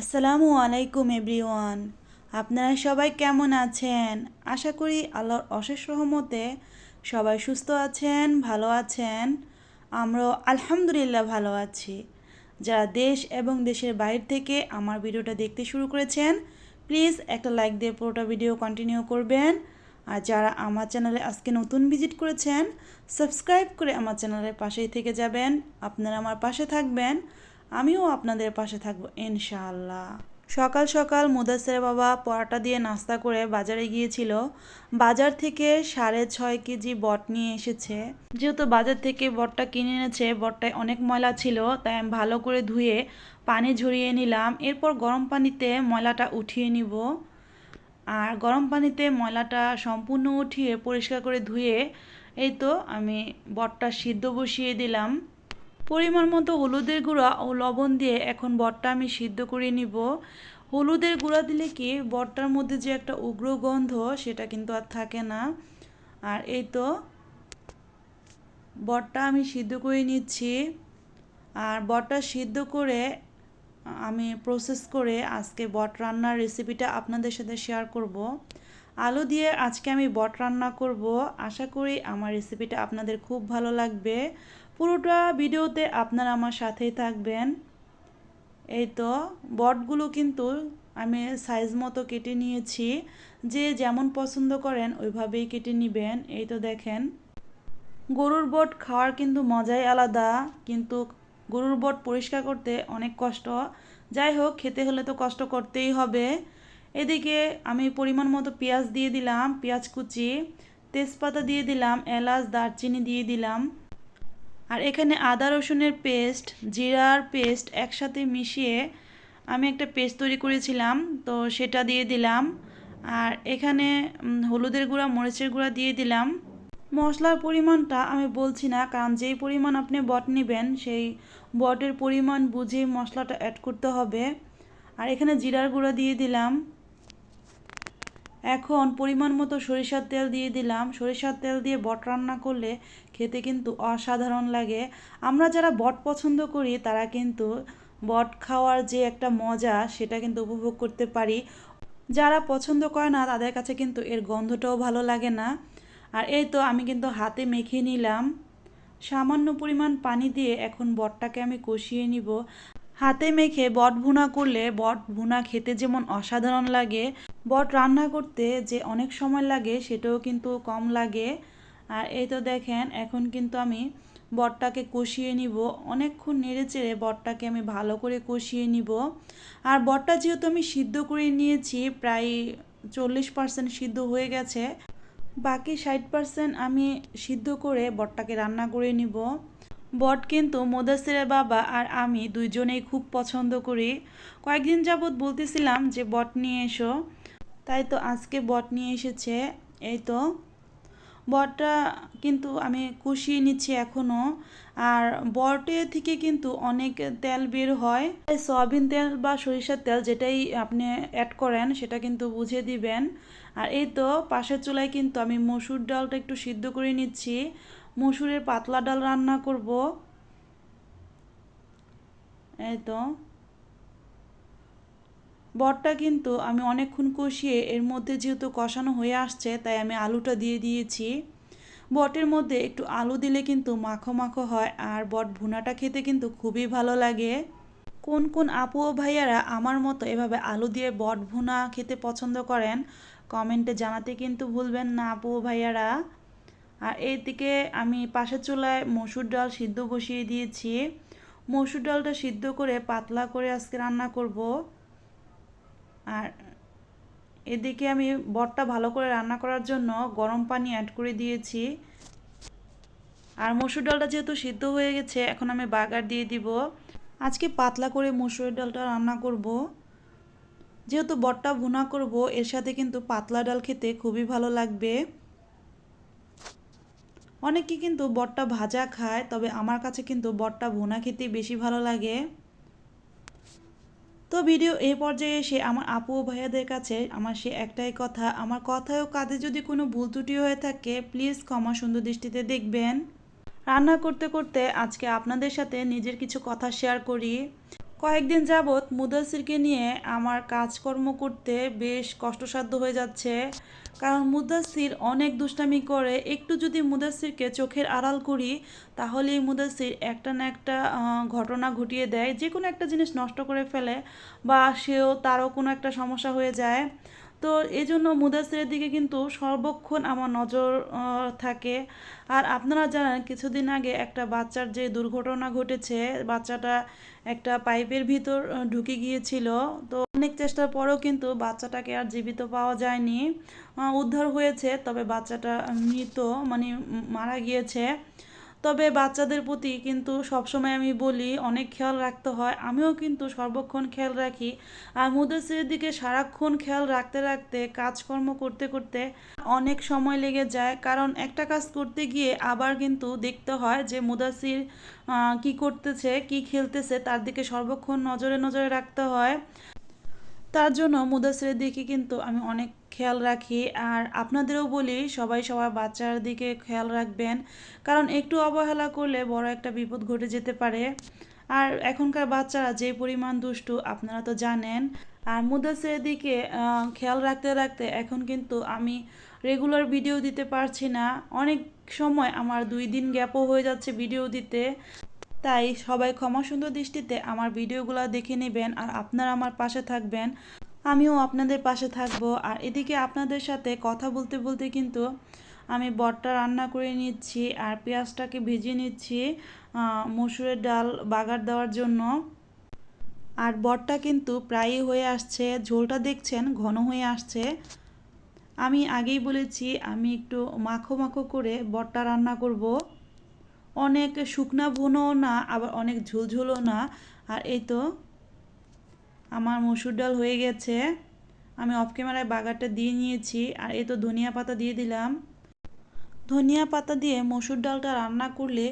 আসসালামু আলাইকুম এভরিওয়ান। আপনারা সবাই কেমন আছেন? আশা করি আল্লাহর অশেষ রহমতে সবাই সুস্থ আছেন, ভালো আছেন। আমরাও আলহামদুলিল্লাহ ভালো আছি। যারা দেশ এবং দেশের বাইরে থেকে আমার ভিডিওটা দেখতে শুরু করেছেন, প্লিজ একটা লাইক দিয়ে পুরোটা ভিডিও কন্টিনিউ করবেন। আর যারা আমার চ্যানেলে আজকে নতুন ভিজিট করেছেন সাবস্ক্রাইব করে আমার চ্যানেলের পাশেই থেকে যাবেন। আপনারা আমার পাশে থাকবেন। আমিও আপনাদের পাশে থাকব, ইনশাআল্লাহ। সকাল সকাল মুদাসের বাবা পরাটা দিয়ে নাস্তা করে বাজারে গিয়েছিল। বাজার থেকে সাড়ে ছয় কেজি বট নিয়ে এসেছে। যেহেতু বাজার থেকে বটটা কিনে এনেছে, বটটায় অনেক ময়লা ছিল, তাই আমি ভালো করে ধুয়ে পানি ঝরিয়ে নিলাম। এরপর গরম পানিতে ময়লাটা উঠিয়ে নিব। আর গরম পানিতে ময়লাটা সম্পূর্ণ উঠিয়ে পরিষ্কার করে ধুয়ে এই তো আমি বটটা সিদ্ধ বসিয়ে দিলাম। পরিমাণ মতো হলুদের গুঁড়া ও লবণ দিয়ে এখন বটটা আমি সিদ্ধ করে নিব। হলুদের গুঁড়া দিলে কি বটটার মধ্যে যে একটা উগ্র গন্ধ সেটা কিন্তু আর থাকে না। আর এই তো বটটা আমি সিদ্ধ করে নিচ্ছি। আর বটটা সিদ্ধ করে আমি প্রসেস করে আজকে বট রান্নার রেসিপিটা আপনাদের সাথে শেয়ার করব। আলু দিয়ে আজকে আমি বট রান্না করব। আশা করি আমার রেসিপিটা আপনাদের খুব ভালো লাগবে। পুরোটা ভিডিওতে আপনারা আমার সাথেই থাকবেন। এই তো বটগুলো কিন্তু আমি সাইজ মতো কেটে নিয়েছি। যে যেমন পছন্দ করেন ওইভাবেই কেটে নেবেন। এই তো দেখেন, গরুর বট খাওয়ার কিন্তু মজাই আলাদা। কিন্তু গরুর বট পরিষ্কার করতে অনেক কষ্ট। যাই হোক, খেতে হলে তো কষ্ট করতেই হবে। এদিকে আমি পরিমাণ মতো পেঁয়াজ দিয়ে দিলাম, পেঁয়াজ কুচি, তেজপাতা দিয়ে দিলাম, এলাচ, দারচিনি দিয়ে দিলাম। আর এখানে আদা, রসুনের পেস্ট, জিরার পেস্ট একসাথে মিশিয়ে আমি একটা পেস্ট তৈরি করেছিলাম, তো সেটা দিয়ে দিলাম। আর এখানে হলুদের গুঁড়া, মরিচের গুঁড়া দিয়ে দিলাম। মশলার পরিমাণটা আমি বলছি না, কারণ যেই পরিমাণ আপনি বট নেবেন, সেই বটের পরিমাণ বুঝে মশলাটা অ্যাড করতে হবে। আর এখানে জিরার গুঁড়া দিয়ে দিলাম। এখন পরিমাণ মতো সরিষার তেল দিয়ে দিলাম। সরিষার তেল দিয়ে বট রান্না করলে খেতে কিন্তু অসাধারণ লাগে। আমরা যারা বট পছন্দ করি, তারা কিন্তু বট খাওয়ার যে একটা মজা, সেটা কিন্তু উপভোগ করতে পারি। যারা পছন্দ করে না, তাদের কাছে কিন্তু এর গন্ধটাও ভালো লাগে না। আর এই তো আমি কিন্তু হাতে মেখে নিলাম। সামান্য পরিমাণ পানি দিয়ে এখন বটটাকে আমি কষিয়ে নিব। হাতে মেখে বট ভুনা করলে বট ভুনা খেতে যেমন অসাধারণ লাগে, বট রান্না করতে যে অনেক সময় লাগে সেটাও কিন্তু কম লাগে। আর এই তো দেখেন, এখন কিন্তু আমি বটটাকে কষিয়ে নিব। অনেকক্ষণ নেড়ে চেড়ে বটটাকে আমি ভালো করে কষিয়ে নিব। আর বটটা যেহেতু আমি সিদ্ধ করে নিয়েছি, প্রায় চল্লিশ পার্সেন্ট সিদ্ধ হয়ে গেছে। বাকি ষাট পার্সেন্ট আমি সিদ্ধ করে বটটাকে রান্না করে নিব। বট কিন্তু মোদাসিরের বাবা আর আমি দুইজনেই খুব পছন্দ করি। কয়েকদিন যাবৎ বলতেছিলাম যে, বট নিয়ে এসো। তাই তো আজকে বট নিয়ে এসেছে। এই তো। বটটা কিন্তু আমি কষিয়ে নিচ্ছি এখনও আর বটে থেকে কিন্তু অনেক তেল বের হয়। সয়াবিন তেল বা সরিষার তেল যেটাই আপনি অ্যাড করেন, সেটা কিন্তু বুঝে দিবেন। আর এই তো, পাশের চুলায় কিন্তু আমি মসুর ডালটা একটু সিদ্ধ করে নিচ্ছি। মসুরের পাতলা ডাল রান্না করব। এই তো। বটটা কিন্তু আমি অনেকক্ষণ কষিয়ে এর মধ্যে যেহেতু কষানো হয়ে আসছে, তাই আমি আলুটা দিয়ে দিয়েছি। বটের মধ্যে একটু আলু দিলে কিন্তু মাখো মাখো হয় আর বট ভুনাটা খেতে কিন্তু খুবই ভালো লাগে। কোন কোন আপু ও ভাইয়ারা আমার মতো এভাবে আলু দিয়ে বট ভুনা খেতে পছন্দ করেন, কমেন্টে জানাতে কিন্তু ভুলবেন না আপু ও ভাইয়ারা। আর এইদিকে আমি পাশের চুলায় মসুর ডাল সিদ্ধ বসিয়ে দিয়েছি। মসুর ডালটা সিদ্ধ করে পাতলা করে আজকে রান্না করব। আর এদিকে আমি বটটা ভালো করে রান্না করার জন্য গরম পানি অ্যাড করে দিয়েছি। আর মসুর ডালটা যেহেতু সিদ্ধ হয়ে গেছে, এখন আমি বাগার দিয়ে দিব। আজকে পাতলা করে মসুরের ডালটা রান্না করব। যেহেতু বটটা ভুনা করব, এর সাথে কিন্তু পাতলা ডাল খেতে খুবই ভালো লাগবে। অনেকে কিন্তু বটটা ভাজা খায়, তবে আমার কাছে কিন্তু বটটা ভুনা খেতে বেশি ভালো লাগে। তো ভিডিও এই পর্যায়ে এসে আমার আপু ও ভাইয়াদের কাছে আমার সে একটাই কথা, আমার কথায় ও কাজে যদি কোনো ভুল ত্রুটি হয়ে থাকে প্লিজ ক্ষমা সুন্দর দৃষ্টিতে দেখবেন। রান্না করতে করতে আজকে আপনাদের সাথে নিজের কিছু কথা শেয়ার করি। কয়েকদিন যাবৎ মুদাসিরকে নিয়ে আমার কাজকর্ম করতে বেশ কষ্টসাধ্য হয়ে যাচ্ছে। কারণ মুদাসির অনেক দুষ্টামি করে। একটু যদি মুদাসিরকে চোখের আড়াল করি, তাহলেই মুদাসির একটা না একটা ঘটনা ঘটিয়ে দেয়। যে কোনো একটা জিনিস নষ্ট করে ফেলে বা সেও তারও কোনো একটা সমস্যা হয়ে যায়। তো এই জন্য মুদাসিরের দিকে কিন্তু সর্বক্ষণ আমার নজর থাকে। আর আপনারা জানেন, কিছুদিন আগে একটা বাচ্চার যে দুর্ঘটনা ঘটেছে, বাচ্চাটা একটা পাইপের ভিতর ঢুকে গিয়েছিল। তো অনেক চেষ্টার পরেও কিন্তু বাচ্চাটাকে আর জীবিত পাওয়া যায়নি। উদ্ধার হয়েছে, তবে বাচ্চাটা মৃত মানে মারা গিয়েছে। তবে বাচ্চাদের প্রতি কিন্তু সবসময় আমি বলি, অনেক খেয়াল রাখতে হয়। আমিও কিন্তু সর্বক্ষণ খেয়াল রাখি। আর মুদাসিরের দিকে সারাক্ষণ খেয়াল রাখতে রাখতে, কাজকর্ম করতে করতে অনেক সময় লেগে যায়। কারণ একটা কাজ করতে গিয়ে আবার কিন্তু দেখতে হয় যে মুদাসির কি করতেছে, কি খেলতেছে, তার দিকে সর্বক্ষণ নজরে নজরে রাখতে হয়। তার জন্য মুদাসিরের দিকে কিন্তু আমি অনেক খেয়াল রাখি। আর আপনাদেরও বলি, সবাই সবার বাচ্চার দিকে খেয়াল রাখবেন। কারণ একটু অবহেলা করলে বড় একটা বিপদ ঘটে যেতে পারে। আর এখনকার বাচ্চারা যে পরিমাণ দুষ্টু, আপনারা তো জানেন। আর মুদাসের দিকে খেয়াল রাখতে রাখতে এখন কিন্তু আমি রেগুলার ভিডিও দিতে পারছি না। অনেক সময় আমার দুই দিন গ্যাপও হয়ে যাচ্ছে ভিডিও দিতে। তাই সবাই ক্ষমা সুন্দর দৃষ্টিতে আমার ভিডিওগুলো দেখে নেবেন আর আপনারা আমার পাশে থাকবেন। আমিও আপনাদের পাশে থাকব। আর এদিকে আপনাদের সাথে কথা বলতে বলতে কিন্তু আমি বটটা রান্না করে নিচ্ছি আর পেঁয়াজটাকে ভেজে নিচ্ছি মসুরের ডাল বাগার দেওয়ার জন্য। আর বটটা কিন্তু প্রায়ই হয়ে আসছে, ঝোলটা দেখছেন, ঘন হয়ে আসছে। আমি আগেই বলেছি, আমি একটু মাখো মাখো করে বটটা রান্না করব। অনেক শুকনা ভুনোও না, আবার অনেক ঝোলঝোলও না। আর এই তো আমার মসুর ডাল হয়ে গেছে। আমি অফ ক্যামেরায় বাগারটা দিয়ে নিয়েছি আর এ তো ধনিয়া পাতা দিয়ে দিলাম। ধনিয়া পাতা দিয়ে মসুর ডালটা রান্না করলে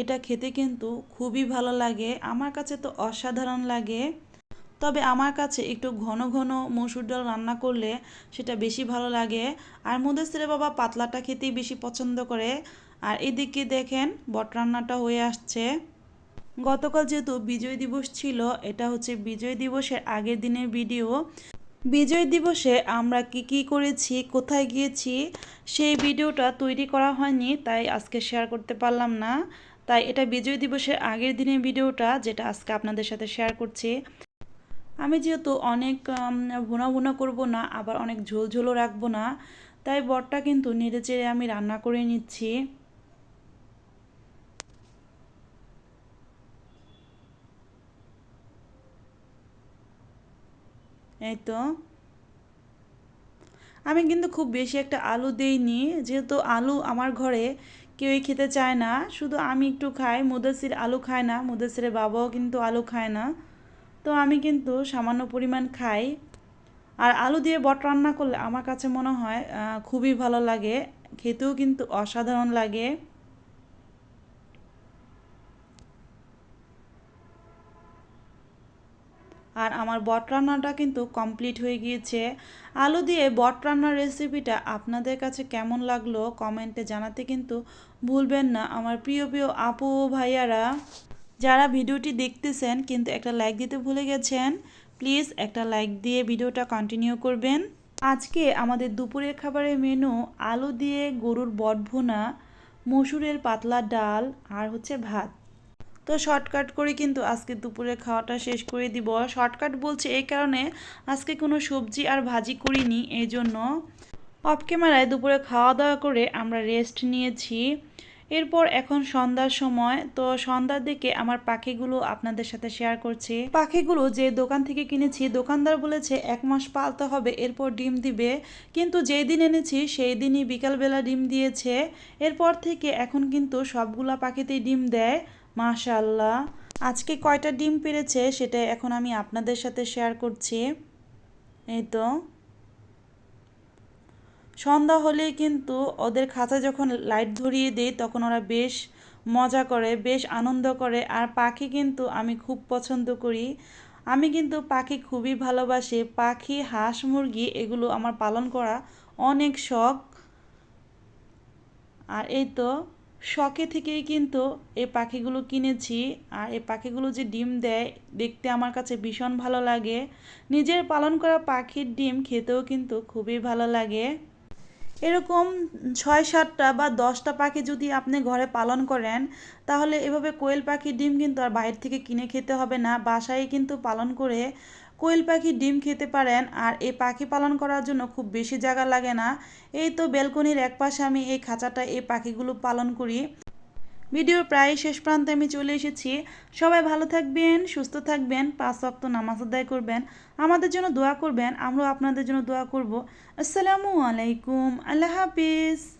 এটা খেতে কিন্তু খুবই ভালো লাগে। আমার কাছে তো অসাধারণ লাগে। তবে আমার কাছে একটু ঘন ঘন মসুর ডাল রান্না করলে সেটা বেশি ভালো লাগে। আর মুদেসিরে বাবা পাতলাটা খেতেই বেশি পছন্দ করে। আর এদিকে দেখেন বট রান্নাটা হয়ে আসছে। গতকাল যেহেতু বিজয় দিবস ছিল, এটা হচ্ছে বিজয় দিবসের আগের দিনের ভিডিও। বিজয় দিবসে আমরা কি কি করেছি, কোথায় গিয়েছি, সেই ভিডিওটা তৈরি করা হয়নি, তাই আজকে শেয়ার করতে পারলাম না। তাই এটা বিজয় দিবসের আগের দিনের ভিডিওটা, যেটা আজকে আপনাদের সাথে শেয়ার করছি। আমি যেহেতু অনেক ভুনা ভুনা করব না, আবার অনেক ঝোল ঝোলও রাখব না, তাই বটটা কিন্তু নেড়ে চেড়ে আমি রান্না করে নিচ্ছি। এই তো। আমি কিন্তু খুব বেশি একটা আলু দেইনি, যেহেতু আলু আমার ঘরে কেউই খেতে চায় না। শুধু আমি একটু খাই, মুদাসির আলু খায় না মুদাসিরের বাবাও কিন্তু আলু খায় না। তো আমি কিন্তু সামান্য পরিমাণ খাই। আর আলু দিয়ে বট রান্না করলে আমার কাছে মনে হয় খুবই ভালো লাগে, খেতেও কিন্তু অসাধারণ লাগে। আর আমার বট রান্নাটা কিন্তু কমপ্লিট হয়ে গিয়েছে। আলু দিয়ে বট রান্নার রেসিপিটা আপনাদের কাছে কেমন লাগল কমেন্টে জানাতে কিন্তু ভুলবেন না। আমার প্রিয় প্রিয় আপু ভাইয়ারা, যারা ভিডিওটি দেখতেছেন কিন্তু একটা লাইক দিতে ভুলে গেছেন প্লিজ একটা লাইক দিয়ে ভিডিওটা কন্টিনিউ করবেন। আজকে আমাদের দুপুরের খাবারের মেনু আলু দিয়ে গরুর বট ভুনা, মসুরের পাতলা ডাল আর হচ্ছে ভাত। তো শর্টকাট করে কিন্তু আজকে দুপুরে খাওয়াটা শেষ করে দিব। শর্টকাট বলছে এই কারণে আজকে কোনো সবজি আর ভাজি করিনি, এই জন্য অফ ক্যামেরায় দুপুরে খাওয়া দাওয়া করে আমরা রেস্ট নিয়েছি। এরপর এখন সন্ধ্যার সময়, তো সন্ধ্যার দিকে আমার পাখিগুলো আপনাদের সাথে শেয়ার করছি। পাখিগুলো যে দোকান থেকে কিনেছি, দোকানদার বলেছে এক মাস পালতে হবে, এরপর ডিম দিবে। কিন্তু যেই দিন এনেছি, সেই দিনই বিকালবেলা ডিম দিয়েছে। এরপর থেকে এখন কিন্তু সবগুলা পাখিতেই ডিম দেয়। মাশাল্লাহ আজকে কয়টা ডিম পেরেছে সেটা এখন আমি আপনাদের সাথে শেয়ার করছি। এই তো। সন্ধ্যা হলেই কিন্তু ওদের খাঁচায় যখন লাইট ধরিয়ে দিই, তখন ওরা বেশ মজা করে, বেশ আনন্দ করে। আর পাখি কিন্তু আমি খুব পছন্দ করি। আমি কিন্তু পাখি খুবই ভালোবাসি। পাখি, হাঁস, মুরগি এগুলো আমার পালন করা অনেক শখ। আর এই তো। শখে থেকেই কিন্তু এই পাখিগুলো কিনেছি। আর এই পাখিগুলো যে ডিম দেয়, দেখতে আমার কাছে ভীষণ ভালো লাগে। নিজের পালন করা পাখির ডিম খেতেও কিন্তু খুবই ভালো লাগে। এরকম ছয়, সাতটা বা দশটা পাখি যদি আপনি ঘরে পালন করেন, তাহলে এভাবে কোয়েল পাখির ডিম কিন্তু আর বাইরে থেকে কিনে খেতে হবে না। বাসায় কিন্তু পালন করে কোয়েল পাখির ডিম খেতে পারেন আর এই পাখি পালন করার জন্য খুব বেশি জায়গা লাগে না। এই তো বেলকনির এক পাশে আমি এই খাঁচাটা এই পাখিগুলো পালন করি। ভিডিওর প্রায় শেষ প্রান্তে আমি চলে এসেছি। সবাই ভালো থাকবেন, সুস্থ থাকবেন, পাঁচ ওয়াক্ত নামাজ আদায় করবেন। আমাদের জন্য দোয়া করবেন, আমরাও আপনাদের জন্য দোয়া করব। আসসালামু আলাইকুম, আল্লাহ হাফিজ।